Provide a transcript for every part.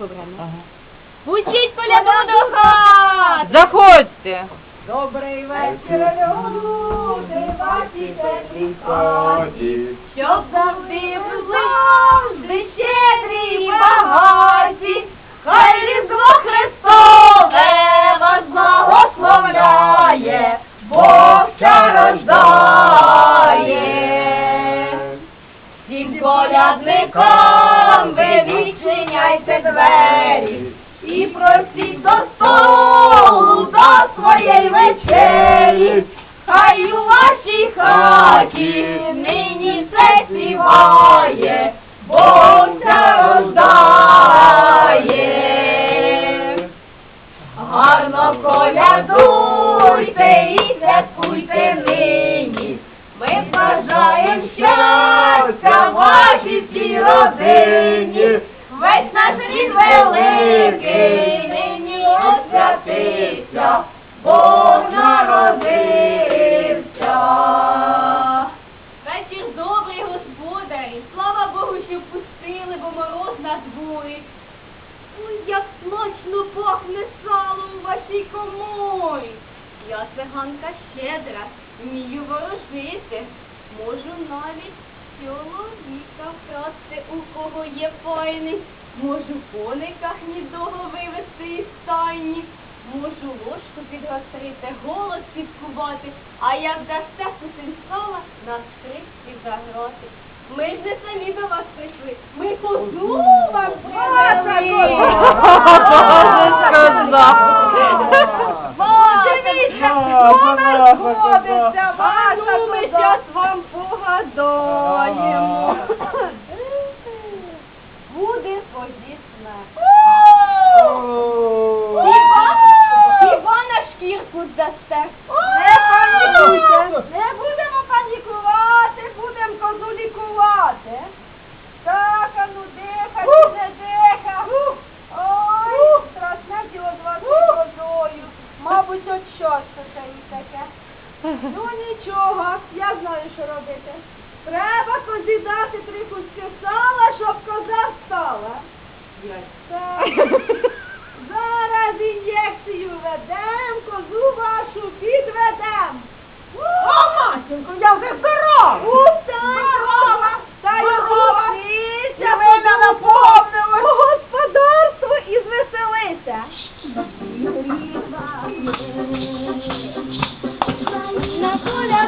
побрано. Ага. Пустіть коляду до хат! Заходьте. Добрий вечір, люди, ваші теплі хаті, Щоб завжди ви завжди щедрі і багаті, хай різдво Христове вас благословляє, Бог ця рождає. Всім відчиняйте двері і просіть до столу до своєї вечері. Хай у вашій хаті нині все співає, Бог ця рождає. Гарно колядуйте і святкуйте нині. Ми бажаємо щастя вашій всій родині. Мороз. Ой, як смачно пахне сало у вашій коморі. Я циганка щедра, вмію ворожити, можу навіть чоловіка вкрасти, у кого є файний, можу коника гнідого вивести із стайні, можу ложку підгострити, голос підкувати, а як дасте кусень сала, на скрипці заграти. Ми ж не самі до вас прийшли, ми козу вам привели. Дивіться, вона ходиться, ваша Ну, ми щас вам погадаємо. Буде подісна. Хіба, хіба на шкірку здасте? Не панікуйте, не будемо лікувати. Так, а ну диха, чи не диха. Ой, страшне діло з козою. Мабуть, от що це і таке. Ну нічого, я знаю, що робити. Треба козі дати три куски сала, щоб коза встала. Так. Зараз ін'єкцію ведем, козу вашу підведем. О, матінко, я вже! Здорова!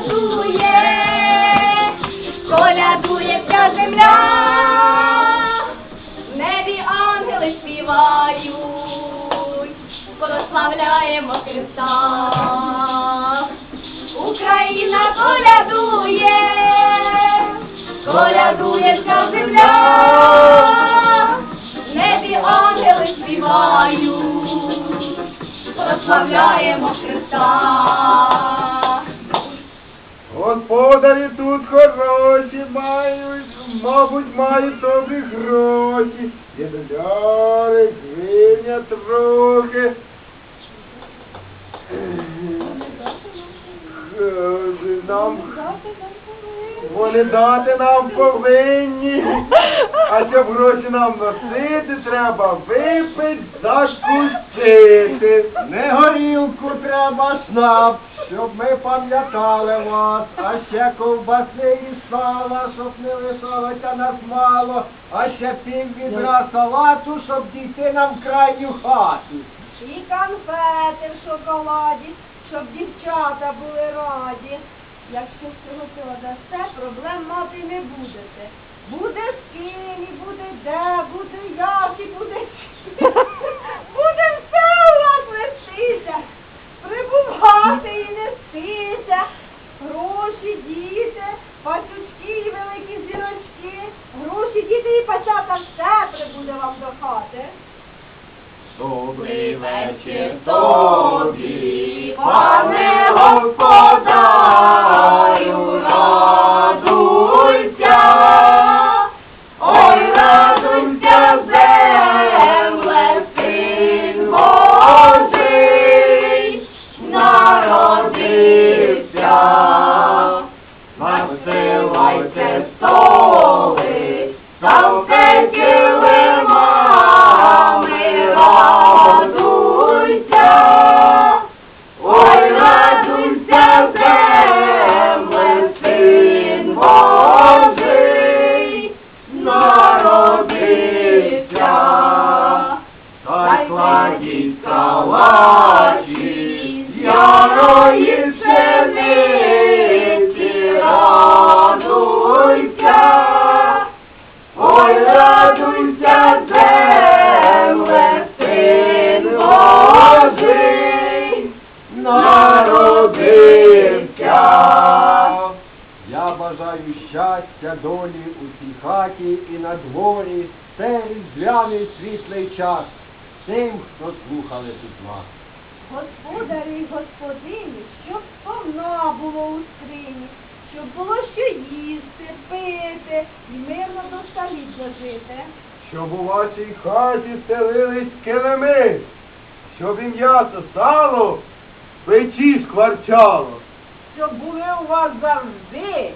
Наколядує, колядує вся земля, в небі ангели співають, прославляємо Христа. Україна колядує, колядує вся земля, небі ангели співають, прославляємо Христа. Господарі тут хороші мають, мабуть, мають добрі гроші. Дідоляри, гривня трохи. Нам вони дати нам повинні. А щоб гроші нам носити, треба випити, закусити. Не горілку треба шнап, щоб ми пам'ятали вас. А ще ковбаси і сала, щоб не лишалося нас мало. А ще пів відра салату, щоб дійти нам в крайню хату. І конфети в шоколаді, щоб дівчата були раді. Якщо всього цього дасте, проблем мати не будете. Буде з ким, і буде де, буде як, і буде все у вас вестися, прибувати і нестися, гроші, діти, пацючки і великі зірочки, гроші, діти і все прибуде вам до хати. Добрий вечір тобі, пане господарю, радуйся, ой, радуйся, земле, син Божий, народився, насилайте столи, ставте з ярої пшениці радуйся. Ой, радуйся, земле, син Божий, народився. Я бажаю щастя, долі у цій хаті і на дворі, це різдвяний світлий час тим, хто слухали тут. Господарі й господині, щоб повна було у скрині, щоб було що їсти, пити і мирно до століття жити. Щоб у вашій хаті селились килими, щоб і м'ясо сало, печі скварчало. Щоб були у вас завжди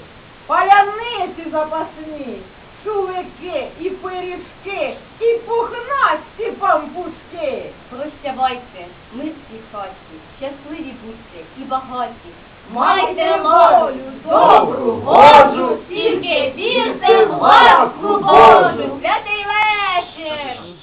паляниці запасні, чулики і пиріжки, і пухнасті бамбуски. Прощавайте, ми всі хаті, щасливі будьте і багаті. Майте волю, добру, Божу, тільки вірте в ласку Божу. Святий вечір!